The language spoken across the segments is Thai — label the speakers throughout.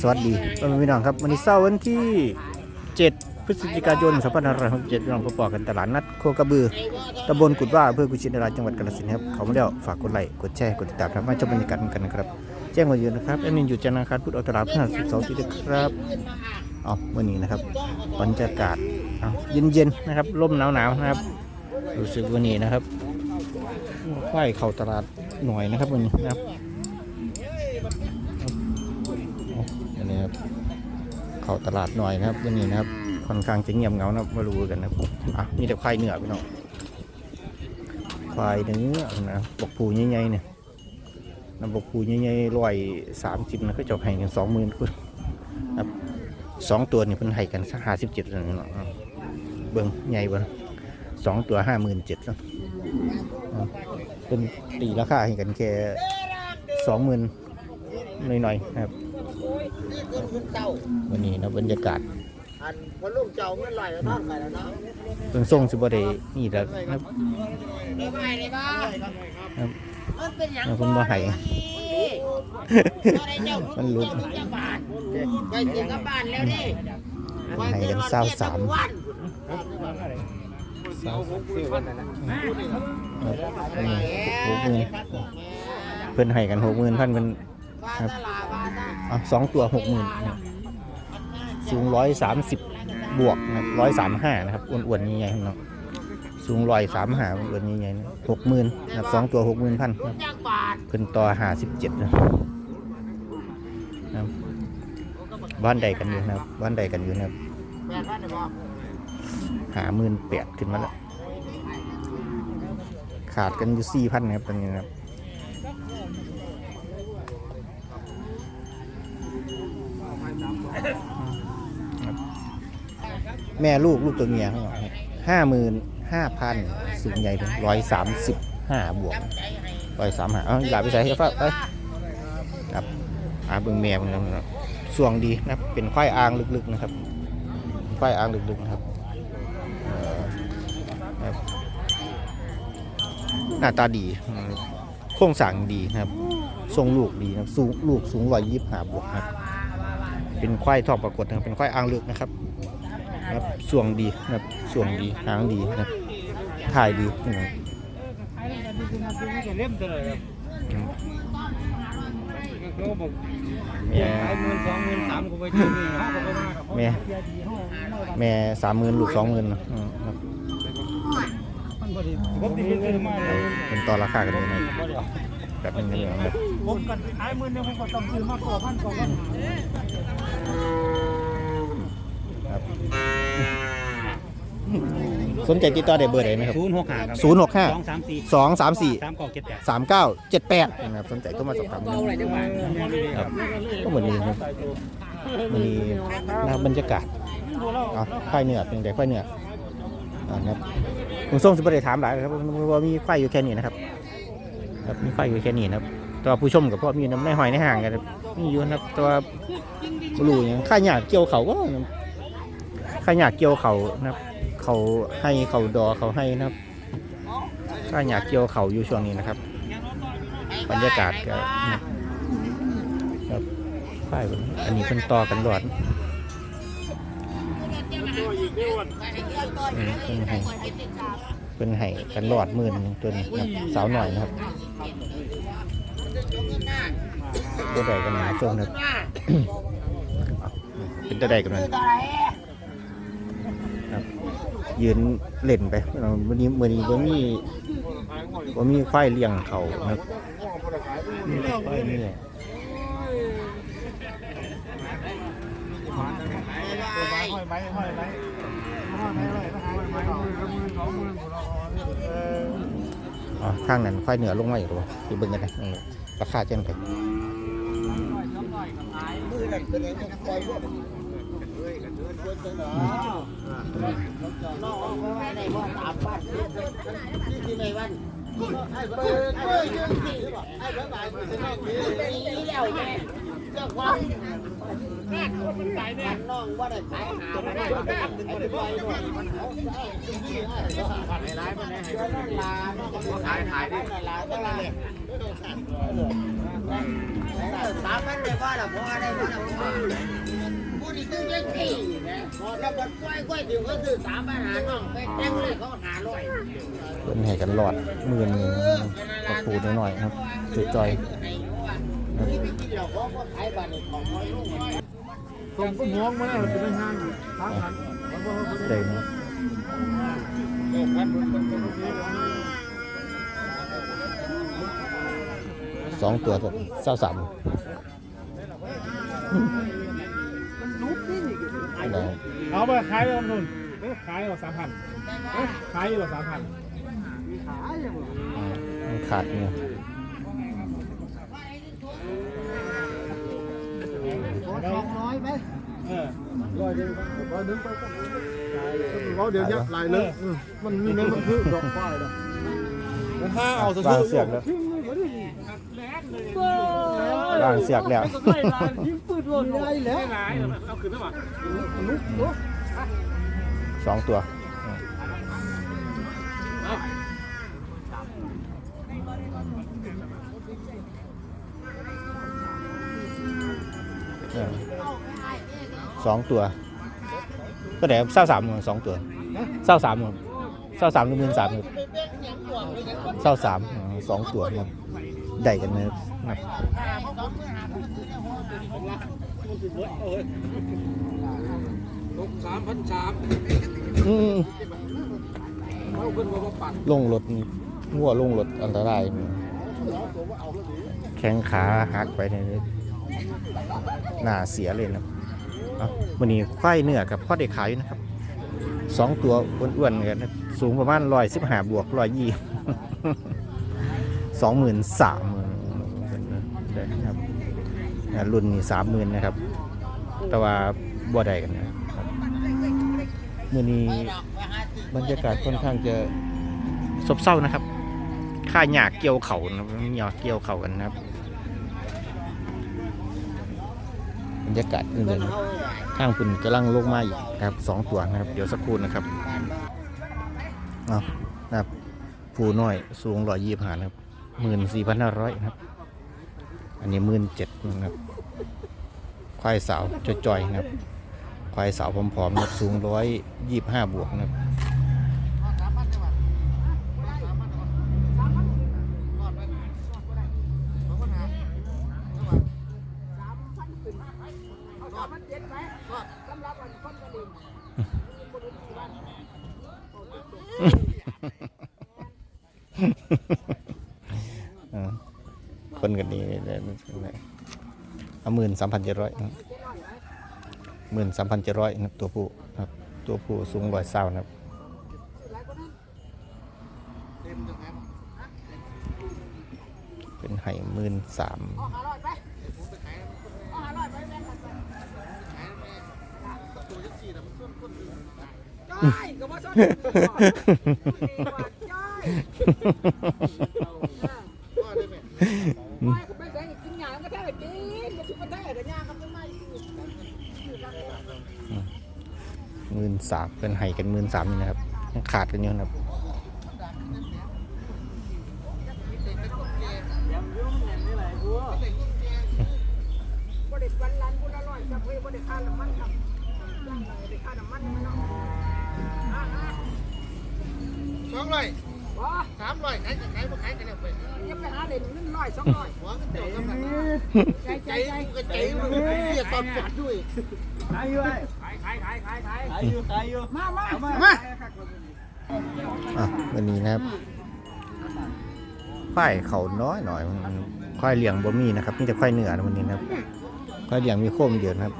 Speaker 1: สวัสดีพ่อแม่พี่น้องครับวันนี้เสาร์วันที่ 7 พฤศจิกายน2567พี่น้องพบปอกันตลาดนัดโคกระบือตำบลกุดว่าอำเภอกุชินารายจังหวัดกาฬสินธุ์ครับเขามาแล้วฝากกดไลค์กดแชร์กดติดตามครับมาชมบรรยากาศกันนะครับ แจ้งวันหยุดนะครับแอดมินอยู่จันทร์อังคารพุธออกตลาดพฤหัส12ที่ครับเอาวันนี้นะครับบรรยากาศเอาเย็นๆนะครับร่มหนาวๆนะครับรู้สึกวันนี้นะครับค่อยเข้าตลาดหน่อยนะครับวันนี้นะครับ เขาตลาดหน่อยนะครับวันนี้นะครับค่อนข้างจะเงียบเงานะครับมารู้กันนะครับอะมีแต่ควายเนื้อพี่น้องควายเนื้อนะบกผูใหญ่ๆเนี่ยน้ำบกผูใหญ่ๆร้อยสามสิบนะก็จะให้กันสองหมื่นคุณครับสองตัวนี่เพิ่นให้กันสักห้าสิบเจ็ดเลยเนาะเบิ้งใหญ่เบิ้งสองตัวห้าหมื่นเจ็ดแล้วอะเป็นตีราคาให้กันแค่สองหมื่นหน่อยๆนะครับ วันนี้นะบรรยากาศ
Speaker 2: อันพอลูกเจ้าเงินไหลแล้วทอดไปแล้วเนาะ
Speaker 1: เพิ่งส่งสิบ่ได้นี่แล้วนะครับ
Speaker 3: ได้ไหมได้บ้า
Speaker 1: ครับ
Speaker 3: มันเป็นหยัง
Speaker 1: แล้วเพิ่นบ่ให้มันหลุด
Speaker 3: จะบาทไปถึงกับบ้านแล้วดิ
Speaker 1: ให้กันเศร้าสาม
Speaker 3: วัน
Speaker 1: นี่หกหมื่นเพิ่นให้กันหกหมื่นพันเป็น
Speaker 3: บ้านตลาดบ้านตลาด
Speaker 1: อะสองตัวหกหมื่นสูงร้อยสามสิบบวกนะร้อยสามห้านะครับอ้วนๆใหญ่ๆเนาะสูงร้อยสามห้าอ้วนๆใหญ่ๆหกหมื่นนะสองตัวหกหมื่นพัน
Speaker 3: จักบาท
Speaker 1: เพิ่นต่อห้าสิบเจ็ดนะครับบ้านใดกันอยู่นะครับบ้านใดกันอยู่นะครับหาหมื่นแปดขึ้นมาแล้วขาดกันอยู่สี่พันนะครับตอนนี้นะครับ แม่ลูกลูกตัวเมียเขาบอกห้าหมื่นห้าพันสูงใหญ่ถึงร้อยสามสิบห้าบวกร้อยสามห้าเอาอย่าไปใส่ให้ฟ้าไปครับอาเบิ่งแม่มันนะครับส่วงดีนะเป็นควายอ่างลึกๆนะครับควายอ่างลึกๆนะครับหน้าตาดีโครงสร้างดีนะครับ ทรงลูกดีนะครับสูงลูกสูงร้อยยี่สิบห้าบวกนะครับ เป็นควายทองปรากฏนะครับเป็นควายอ่างลึกนะครับ นะครับส่วงดีนะครับส่วงดีหางดีนะครับถ่ายดีนะครับ
Speaker 2: เล่มตัวเลยครับเขาบอก
Speaker 1: แม่
Speaker 2: ขายหมื่นสองหมื่นสามก็ไปที่นี่ห้าก็ไปมา
Speaker 1: แม่แม่สามหมื่นลูกสองหมื่นครับ
Speaker 2: มันพอดีผมติดเงินมาเลย
Speaker 1: เป็นต่อราคากันเลยนะครับแบบนึงนะครับ
Speaker 2: ผมกันขายหมื่นนึงผมก็ต้องซื้อมากกว่าพันกว่าพัน
Speaker 1: สนใจติดต่อได้เบอร์ไหนไหมครับ
Speaker 2: ศูนย์หกห้าครับ
Speaker 1: ศูนย์หกห้า
Speaker 2: สองสามสี่
Speaker 1: สองสามสี่
Speaker 2: สามเก้าเจ็ดแปด
Speaker 1: สามเก้าเจ็ดแปดนะครับสนใจโทรมาสอบถามได้ ครับก็เหมือนนี้ครับมีนะครับบรรยากาศเอาควายเนื้อเป็นแต่ควายเนื้ออ่านะครับคุณส่งสุบได้ถามหลายครับว่ามีควายอยู่แค่นี้นะครับ ครับมีควายอยู่แค่นี้นะครับแตัวาผู้ชมกับพ่อมีน้ำในหอยในห่างกันครับมีอยู่นะครับแตัวาบรูอย่างข้าหยาเกี่ยวเขาก็ข้าหยาเกี่ยวเขานะครับ เขาให้เขาดอเขาให้นะครับข้าหยากเกี่ยวเขาอยู่ช่วงนี้นะครับ บรรยากาศก็ครับป้ายอันนี้เพิ่นต่อกันหลอดเพิ่นให้เพิ่นให้กันหลอดหมื่นหนึ่งตัวนี้นะสาวหน่อยนะครับตัวใดกันนะช่วงนะเป็นตัวใดกันนะ
Speaker 3: คือตัวไหน
Speaker 1: ยืนเล่นไปเอาวันนี้วันนี้ว่ามีว่ามีควายเลี้ยงเขานะครับมีแต่ควายนี่แหละอ๋อข้างนั้นควายเหนือลงมาอีกหรอไปเบิ่งกันนะราคาเช่นกัน
Speaker 2: มือนั่นเป็นยังไงคอยพวก
Speaker 3: น้องเอาไว้ในบ่อสามพันที่ในวัน
Speaker 2: ไอ้เบิร์ดเบิร์ดยังสี่หรือเปล่าไอ้เบิร์ดบ่ายมือนอกนี้
Speaker 3: เป็นอีแล้วไงจ้าของแม่คนมันขายเนี่ยน้องว่าได้ขายหาไม่ได้ไอ้ไปด้วย สามพันได้ว่าละพอได้ว่าละ พอผู้ที่ตึ้งเล็กที่นะพอแล้วมันกล้วยกล้วยถึงก็คือสามปัญหาน้องไปแจ้งเลยเขาหาร้อย
Speaker 1: เพิ่นให้กันหลอดหมื่นหนึงกระปูน้อยๆครับจุดจอย
Speaker 2: ส่งก็มองมาแล้วเป็นห้างทางหัน
Speaker 1: ได้เนาะสองตัวเศร้าสาม
Speaker 2: เอาไปขายเอาหนุนขายเอาสามพันขายเอาสามพัน
Speaker 1: อืมมันขาดเนี่ย
Speaker 3: น้อยไหม
Speaker 2: เออร้อยเดียวร้อยนึงไปก็ร้อยเดียวเนี่ยลายเลยมันมีเนื้อมันคือดอกฝ้ายนะแล้วถ้าเอา
Speaker 1: วางเสือกแล้ว วางเสือกแล้ว
Speaker 2: ยิงปืนโดนได้แล้วเอาขึ้นได้ป่ะลุกลุก
Speaker 1: สองตัวเออสองตัว ก็ไหนเศร้าสามหมื่นสองตัวเศร้าสามหมื่นเศร้าสามหรือหมื่นสามครับเศร้าสามอ๋อสองตัวครับ ได้กันนะครับนะ
Speaker 2: สามพันสาม
Speaker 1: อืม
Speaker 2: เอาขึ้นมาปั่น
Speaker 1: ลงรถงัวลงรถอันตรายนี่แข้งขาหักไปในนี้หน้าเสียเลยนะเอาวันนี้ควายเนื้อกับพ่อเด็กขายอยู่นะครับสองตัวอ้วนๆกันนะสูงประมาณร้อยสิบห้าบวกร้อยยี่ สองหมื่นสามได้ครับรุ่นนี้สามหมื่นนะครับ แต่ว่าบ่ได้กันนะครับมื่อนี้บรรยากาศค่อนข้างจะซบเศร้านะครับ ค่าหยากเกี่ยวเขานะครับหยากเกี่ยวเขากันนะครับ บรรยากาศอื่นๆข้างคุณกำลังลงมาอีกครับสองตัวนะครับ เดี๋ยวสักครู่นะครับเอานะครับ ผู้น้อยสูงร้อยยี่สิบห้านะครับ หมื่นสี่พันห้าร้อยนะครับ อันนี้หมื่นเจ็ดนะครับ ควายสาวจอยๆนะครับ ควายสาวผอมๆนะครับสูงร้อยยี่ห้าบวกนะครับ นกันนี้เอาหมื่นสามพันเจ็ดร้อยหมื่นสามพันเจ็ดร้อยนะตัวผู้ครับตัวผู้สูงร้อยเศร้านะครับเป็นไห่หมื่นสาม
Speaker 4: จ้อยก็ หมื่
Speaker 1: นสามเป็นไห่กันหมื่นสามนี่นะครับยังขาดกันอยู่นะครับ
Speaker 4: บ่ได้ปันลันบุญอร่อยจะเพื่อบ่ได้ค่าน้ำมันครับได้ค่าน้ำมันมันเนาะ
Speaker 3: สองร้อย สามร้อยขายขายบ่ขายกันแล้วไป
Speaker 4: อย่าไปหาเด่นนิดร้อยสองร้อย
Speaker 3: หัวก็เจ้ากันนะ
Speaker 4: ใจใจ
Speaker 3: ใจ
Speaker 4: ใจ
Speaker 3: กูก็ใจมึงเฮียตอนปวดด้วย
Speaker 2: ขายอยู่ไอ้ขายขายขายขายขายขายอยู่ขายอยู่
Speaker 4: มามา
Speaker 3: มา
Speaker 1: อะวันนี้นะครับควายเขาน้อยหน่อยควายเลี้ยงบ่มีนะครับมีแต่ควายเหนือนะวันนี้นะครับควายเลี้ยงมีโคมเดียวนะครับ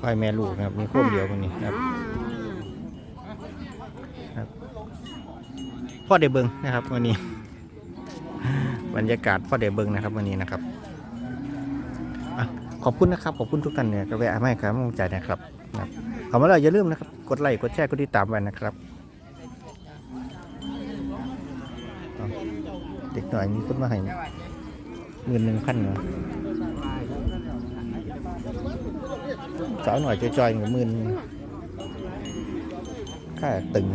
Speaker 1: ควายแม่ลูกนะครับมีโคมเดียววันนี้นะครับ พ่อเดเบิงนะครับวันนี้ บรรยากาศพ่อเดเบิงนะครับวันนี้นะครับขอบคุณนะครับขอบคุณทุกท่านเนี่ยก็แวะมาให้กำลังใจนะครับนะครับขอมาแล้วอย่าลืมนะครับ กดไลค์กดแชร์กดติดตามไว้นะครับเด็กหน่อยมีคนมาให้หมื่นหนึ่งพันเนาะสาวหน่อยจอยๆกับหมื่น ค่าตึง